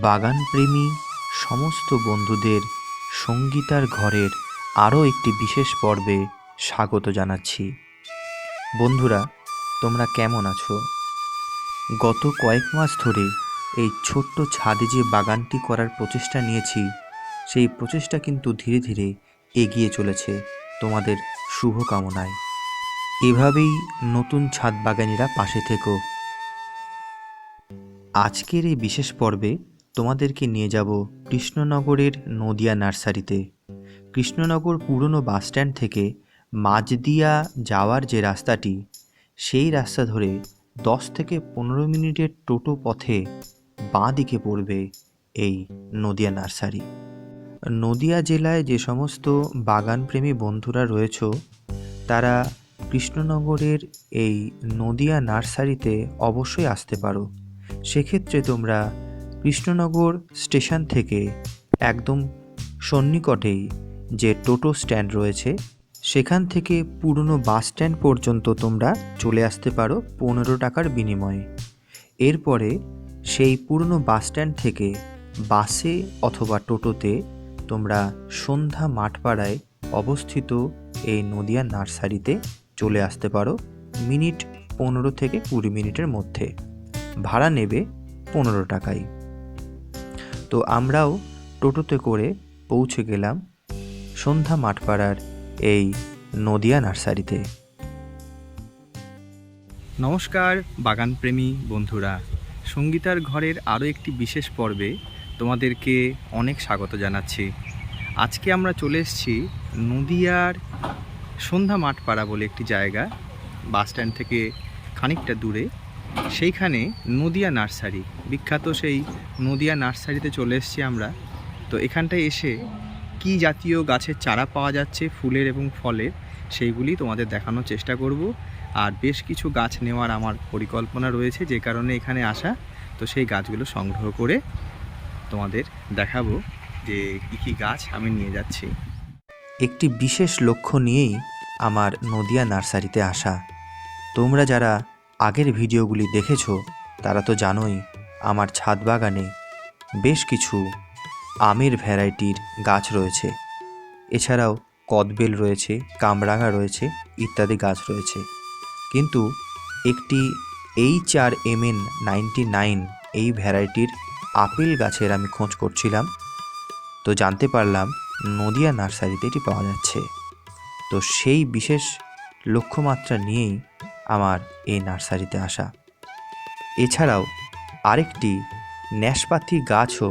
বাগানপ্রেমী সমস্ত বন্ধুদের সঙ্গীতার ঘরের আরও একটি বিশেষ পর্বে স্বাগত জানাচ্ছি। বন্ধুরা, তোমরা কেমন আছো? গত কয়েক মাস ধরে এই ছোট্ট ছাদে যে বাগানটি করার প্রচেষ্টা নিয়েছি, সেই প্রচেষ্টা কিন্তু ধীরে ধীরে এগিয়ে চলেছে তোমাদের শুভকামনায়। এভাবেই নতুন ছাদ বাগানিরা পাশে থেকো। আজকের এই বিশেষ পর্বে তোমাদেরকে নিয়ে যাব কৃষ্ণনগরের নদিয়া নার্সারিতে। কৃষ্ণনগর পুরনো বাসস্ট্যান্ড থেকে মাঝদিয়া যাওয়ার যে রাস্তাটি, সেই রাস্তা ধরে দশ থেকে পনেরো মিনিটের টোটো পথে বাঁ দিকে পড়বে এই নদিয়া নার্সারি। নদিয়া জেলায় যে সমস্ত বাগানপ্রেমী বন্ধুরা রয়েছ, তারা কৃষ্ণনগরের এই নদিয়া নার্সারিতে অবশ্যই আসতে পারো। সেক্ষেত্রে তোমরা কৃষ্ণনগর স্টেশন থেকে একদম সন্নিকটেই যে টোটো স্ট্যান্ড রয়েছে, সেখান থেকে পুরনো বাস স্ট্যান্ড পর্যন্ত তোমরা চলে আসতে পারো পনেরো টাকার বিনিময়ে। এরপরে সেই পুরনো বাস স্ট্যান্ড থেকে বাসে অথবা টোটোতে তোমরা সন্ধ্যা মাঠপাড়ায় অবস্থিত এই নদিয়া নার্সারিতে চলে আসতে পারো মিনিট পনেরো থেকে কুড়ি মিনিটের মধ্যে। ভাড়া নেবে পনেরো টাকায়। তো আমরাও টোটোতে করে পৌঁছে গেলাম সন্ধ্যা মাঠপাড়ার এই নদিয়া নার্সারিতে। নমস্কার, বাগানপ্রেমী বন্ধুরা। সঙ্গীতার ঘরের আরও একটি বিশেষ পর্বে তোমাদেরকে অনেক স্বাগত জানাচ্ছি। আজকে আমরা চলে এসেছি নদিয়ার সন্ধ্যা মাঠপাড়া বলে একটি জায়গা বাস স্ট্যান্ড থেকে খানিকটা দূরে। সেইখানে নদিয়া নার্সারি, বিখ্যাত সেই নদিয়া নার্সারিতে চলে এসেছি আমরা। তো এখানটায় এসে কি জাতীয় গাছের চারা পাওয়া যাচ্ছে ফুলের এবং ফলের, সেইগুলি তোমাদের দেখানোর চেষ্টা করব। আর বেশ কিছু গাছ নেওয়ার আমার পরিকল্পনা রয়েছে যে কারণে এখানে আসা। তো সেই গাছগুলো সংগ্রহ করে তোমাদের দেখাবো যে কী কী গাছ আমি নিয়ে যাচ্ছি। একটি বিশেষ লক্ষ্য নিয়েই আমার নদিয়া নার্সারিতে আসা। তোমরা যারা আগের ভিডিওগুলি দেখেছ, তারা তো জানোই আমার ছাদ বাগানে বেশ কিছু আমের ভ্যারাইটির গাছ রয়েছে। এছাড়াও কদবেল রয়েছে, কামরাঙা রয়েছে, ইত্যাদি গাছ রয়েছে। কিন্তু একটি H R M N ninety nine এই ভ্যারাইটির আপেল গাছের আমি খোঁজ করছিলাম। তো জানতে পারলাম নদিয়া নার্সারিতে এটি পাওয়া যাচ্ছে। তো সেই বিশেষ লক্ষ্যমাত্রা নিয়েই আমার এই নার্সারিতে আসা। এছাড়াও আরেকটি ন্যাশপাতি গাছও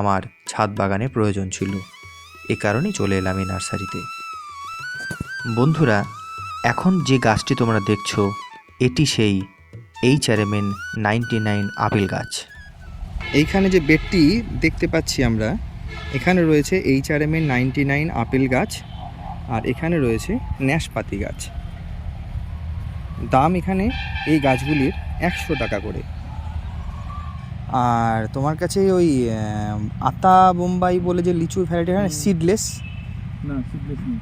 আমার ছাদ বাগানে প্রয়োজন ছিল। এ কারণেই চলে এলাম এই নার্সারিতে। বন্ধুরা, এখন যে গাছটি তোমরা দেখছ, এটি সেই H R M N ninety nine apple গাছ। এইখানে যে বেডটি দেখতে পাচ্ছি আমরা, এখানে রয়েছে H R M N ninety nine apple গাছ আর এখানে রয়েছে ন্যাশপাতি গাছ। দাম এখানে এই গাছগুলির একশো টাকা করে। আর তোমার কাছে ওই আতা বোম্বাই বলে যে লিচুর ভ্যারাইটি হয় সিডলেস না সিডলেস নেই।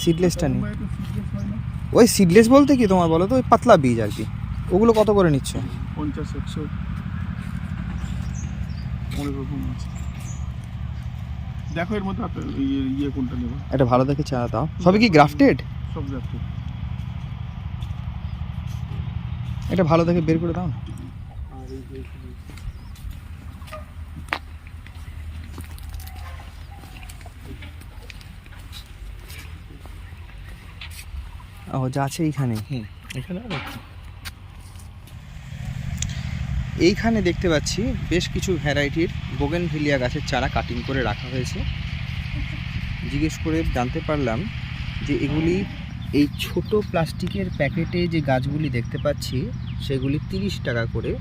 সিডলেসটা নেই। ওই সিডলেস বলতে কি তোমার বলো তো? ওই পাতলা বীজ আর কি। ওগুলো কত করে নিচ্ছ? পঞ্চাশ একশো। দেখো এর মধ্যে ইয়ে ইয়ে কোনটা নেব? একটা ভালো দেখে চারা দাও। সবই কি গ্রাফটেড সব যাচ্ছে এটা ভালো দেখে বের করে দাও না। ও যা আছে এইখানে। এইখানে দেখতে পাচ্ছি বেশ কিছু ভ্যারাইটির বোগেনভিলিয়া গাছের চারা কাটিং করে রাখা হয়েছে। জিজ্ঞেস করে জানতে পারলাম যে এগুলি এই ছোট প্লাস্টিকের প্যাকেটে যে গাছগুলি দেখতে পাচ্ছি, সেগুলি তিরিশ টাকা করে।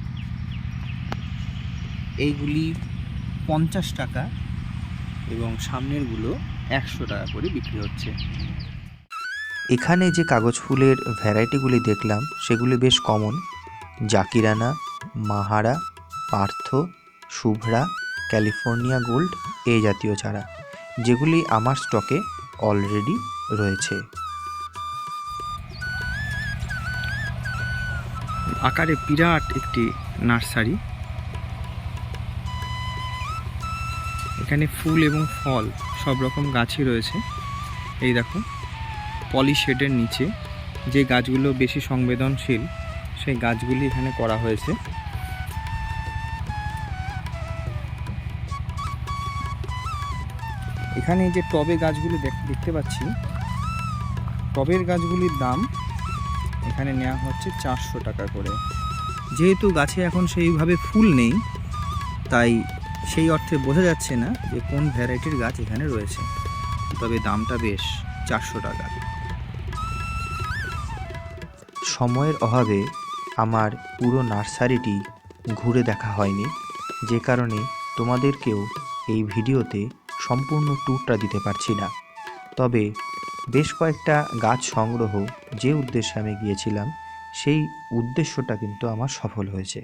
এইগুলি পঞ্চাশ টাকা এবং সামনেরগুলো একশো টাকা করে বিক্রি হচ্ছে। এখানে যে কাগজ ফুলের ভ্যারাইটিগুলি দেখলাম, সেগুলি বেশ common. Jakirana, Mahara, Partha, Shubhra, California gold এই জাতীয় চারা, যেগুলি আমার স্টকে অলরেডি রয়েছে। আকারে বিরাট একটি নার্সারি। এখানে ফুল এবং ফল, সব রকম গাছই রয়েছে। এই দেখো পলি শেডের নিচে যে গাছগুলো বেশি সংবেদনশীল, সেই গাছগুলি এখানে করা হয়েছে। এখানে যে টবে গাছগুলি দেখ- দেখতে পাচ্ছি, টবের গাছগুলির দাম এখানে নেওয়া হচ্ছে চারশো টাকা করে। যেহেতু গাছে এখন সেইভাবে ফুল নেই, তাই সেই অর্থে বোঝা যাচ্ছে না যে কোন ভ্যারাইটির গাছ এখানে রয়েছে। তবে দামটা বেশ চারশো টাকা। সময়ের অভাবে আমার পুরো নার্সারিটি ঘুরে দেখা হয়নি। যে কারণে তোমাদেরকেও এই ভিডিওতে সম্পূর্ণ ট্যুরটা দিতে পারছি না। তবে বেশ কয়েকটা গাছ সংগ্রহ যে উদ্দেশ্যে আমি গিয়েছিলাম, সেই উদ্দেশ্যটা কিন্তু আমার সফল হয়েছে।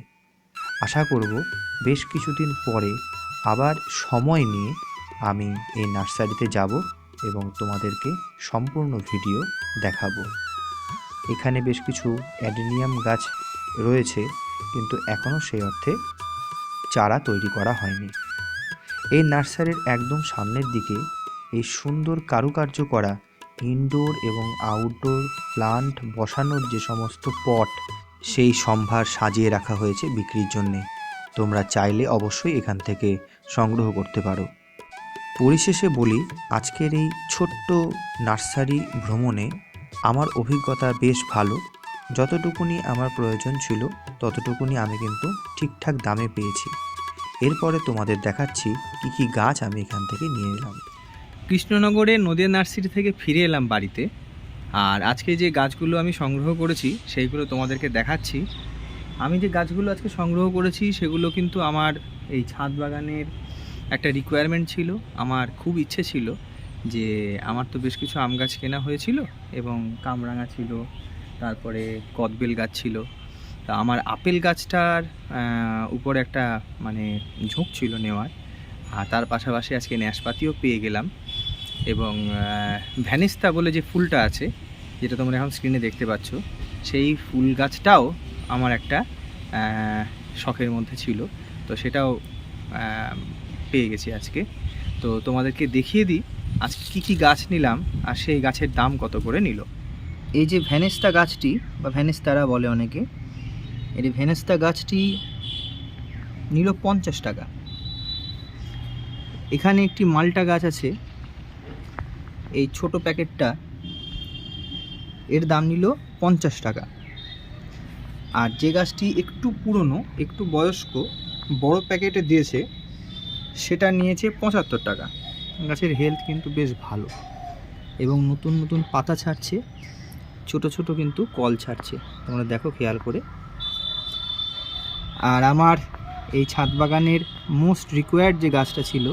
আশা করব বেশ কিছুদিন পরে আবার সময় নিয়ে আমি এই নার্সারিতে যাব এবং তোমাদেরকে সম্পূর্ণ ভিডিও দেখাবো। এখানে বেশ কিছু অ্যাডেনিয়াম গাছ রয়েছে, কিন্তু এখনও সেই অর্থে চারা তৈরি করা হয়নি। এই নার্সারির একদম সামনের দিকে এই সুন্দর কারুকার্য করা ইনডোর এবং আউটডোর প্লান্ট বসানোর যে সমস্ত পট, সেই সম্ভার সাজিয়ে রাখা হয়েছে বিক্রির জন্যে। তোমরা চাইলে অবশ্যই এখান থেকে সংগ্রহ করতে পারো। পরিশেষে বলি, আজকের এই ছোট্ট নার্সারি ভ্রমণে আমার অভিজ্ঞতা বেশ ভালো। যতটুকুনি আমার প্রয়োজন ছিল, ততটুকুনি আমি কিন্তু ঠিকঠাক দামে পেয়েছি। এরপরে তোমাদের দেখাচ্ছি কী কী গাছ আমি এখান থেকে নিয়ে এলাম। কৃষ্ণনগরে নদীয়া নার্সারি থেকে ফিরে এলাম বাড়িতে। আর আজকে যে গাছগুলো আমি সংগ্রহ করেছি, সেইগুলো তোমাদেরকে দেখাচ্ছি। আমি যে গাছগুলো আজকে সংগ্রহ করেছি, সেগুলো কিন্তু আমার এই ছাদ বাগানের একটা রিকোয়ারমেন্ট ছিল। আমার খুব ইচ্ছে ছিল যে আমার তো বেশ কিছু আম গাছ কেনা হয়েছিল এবং কামরাঙা ছিল, তারপরে কদবেল গাছ ছিল। তা আমার আপেল গাছটার উপরে একটা মানে ঝোঁক ছিল নেওয়ার। আর তার পাশাপাশি আজকে ন্যাশপাতিও পেয়ে গেলাম। এবং ভ্যানিস্তা বলে যে ফুলটা আছে, যেটা তোমরা এখন স্ক্রিনে দেখতে পাচ্ছ, সেই ফুল গাছটাও আমার একটা শখের মধ্যে ছিল। তো সেটাও পেয়ে গেছি আজকে। তো তোমাদেরকে দেখিয়ে দিই, আজকে কী কী গাছ নিলাম আর সেই গাছের দাম কত করে নিল। এই যে ভ্যানেস্তা গাছটি, বা ভ্যানেস্তারা বলে অনেকে, এই ভ্যানেস্তা গাছটি নিল পঞ্চাশ টাকা। এখানে একটি মালটা গাছ আছে এই ছোট প্যাকেটটা এর দাম নিল পঞ্চাশ টাকা। আর যে গাছটি একটু পুরনো, একটু বয়স্ক, বড় প্যাকেটে দিয়েছে, সেটা নিয়েছে পঁচাত্তর টাকা। গাছের হেলথ কিন্তু বেশ ভালো এবং নতুন নতুন পাতা ছাড়ছে, ছোট ছোট কিন্তু কল ছাড়ছে। তোমরা দেখো খেয়াল করে। আর আমার এই ছাদ বাগানের মোস্ট রিকোয়ার্ড যে গাছটা ছিল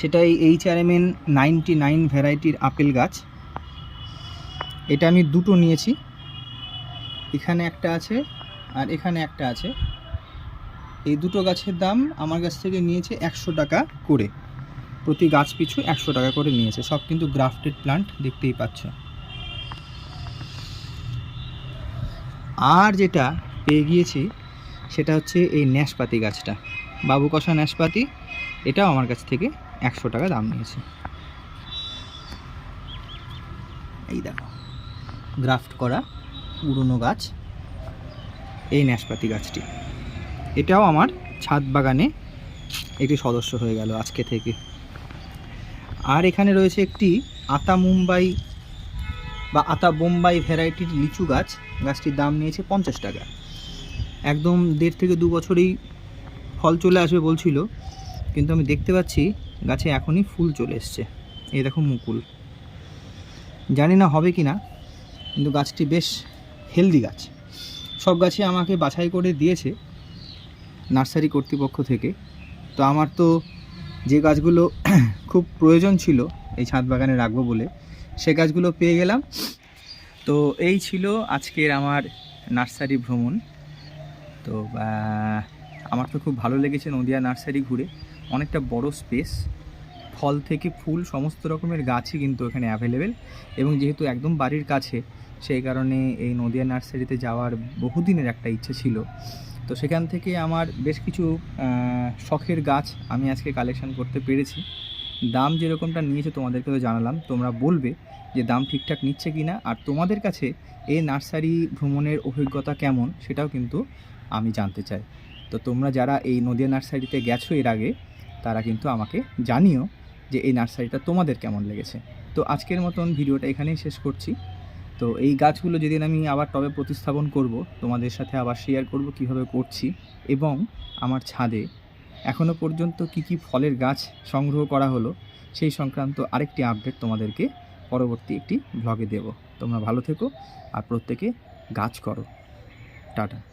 সেটা এই H R M N ninety nine ভ্যারাইটির আপেল গাছ। এটা আমি দুটো নিয়েছি। এখানে একটা আছে আর এখানে একটা আছে। এই দুটো গাছের দাম আমার কাছ থেকে নিয়েছে একশো টাকা করে। প্রতি গাছ পিছু একশো টাকা করে নিয়েছে। সব কিন্তু গ্রাফটেড প্লান্ট দেখতেই পাচ্ছ। আর যেটা পেয়ে গিয়েছি সেটা হচ্ছে এই ন্যাশপাতি গাছটা। বাবু কষা ন্যাশপাতি, এটাও আমার কাছ থেকে একশো টাকা দাম নিয়েছে। এই দেখো, গ্রাফট করা পুরনো গাছ, এই ন্যাশপাতি গাছটি। এটাও আমার ছাদ বাগানে একটি সদস্য হয়ে গেল আজকে থেকে। আর এখানে রয়েছে একটি আতা মুম্বাই বা আতা বোম্বাই ভ্যারাইটির লিচু গাছ। গাছটির দাম নিয়েছে পঞ্চাশ টাকা। একদম দেড় থেকে দু বছরেই ফল চলে আসবে বলছিল। কিন্তু আমি দেখতে পাচ্ছি গাছে এখনই ফুল চলে এসছে। এই দেখো মুকুল। জানি না হবে কি না কিন্তু গাছটি বেশ হেলদি গাছ। সব গাছে আমাকে বাছাই করে দিয়েছে নার্সারি কর্তৃপক্ষ থেকে। তো আমার তো যে গাছগুলো খুব প্রয়োজন ছিল, এই ছাদ বাগানে রাখব বলে, সে গাছগুলো পেয়ে গেলাম। তো এই ছিল আজকের আমার নার্সারি ভ্রমণ। তো আমার তো খুব ভালো লেগেছে নদিয়া নার্সারি ঘুরে। অনেকটা বড় স্পেস ফল থেকে ফুল, সমস্ত রকমের গাছই কিন্তু এখানে অ্যাভেলেবেল এবং যেহেতু একদম বাড়ির কাছে, সেই কারণে এই নদিয়া নার্সারিতে যাওয়ার বহুদিনের একটা ইচ্ছে ছিল। তো সেখান থেকে আমার বেশ কিছু শখের গাছ আমি আজকে কালেকশন করতে পেরেছি। দাম যেরকমটা নিয়েছে তোমাদেরকে তো জানালাম, তোমরা বলবে যে দাম ঠিকঠাক নিচ্ছে কি না আর তোমাদের কাছে এই নার্সারি ভ্রমণের অভিজ্ঞতা কেমন, সেটাও কিন্তু আমি জানতে চাই। তো তোমরা যারা এই নদিয়া নার্সারিতে গেছো এর আগে তারা কিন্তু আমাকে জানিও যে এই নার্সারিটা তোমাদের কেমন লেগেছে। তো আজকের মতন ভিডিওটা এখানেই শেষ করছি। তো এই গাছগুলো যেদিন আমি আবার টবে প্রতিস্থাপন করব, তোমাদের সাথে আবার শেয়ার করব কীভাবে করছি এবং আমার ছাদে এখনও পর্যন্ত কি কি ফলের গাছ সংগ্রহ করা হলো, সেই সংক্রান্ত আরেকটি আপডেট তোমাদেরকে পরবর্তী একটি ব্লগে দেব। তোমরা ভালো থেকো আর প্রত্যেকে গাছ করো। টাটা।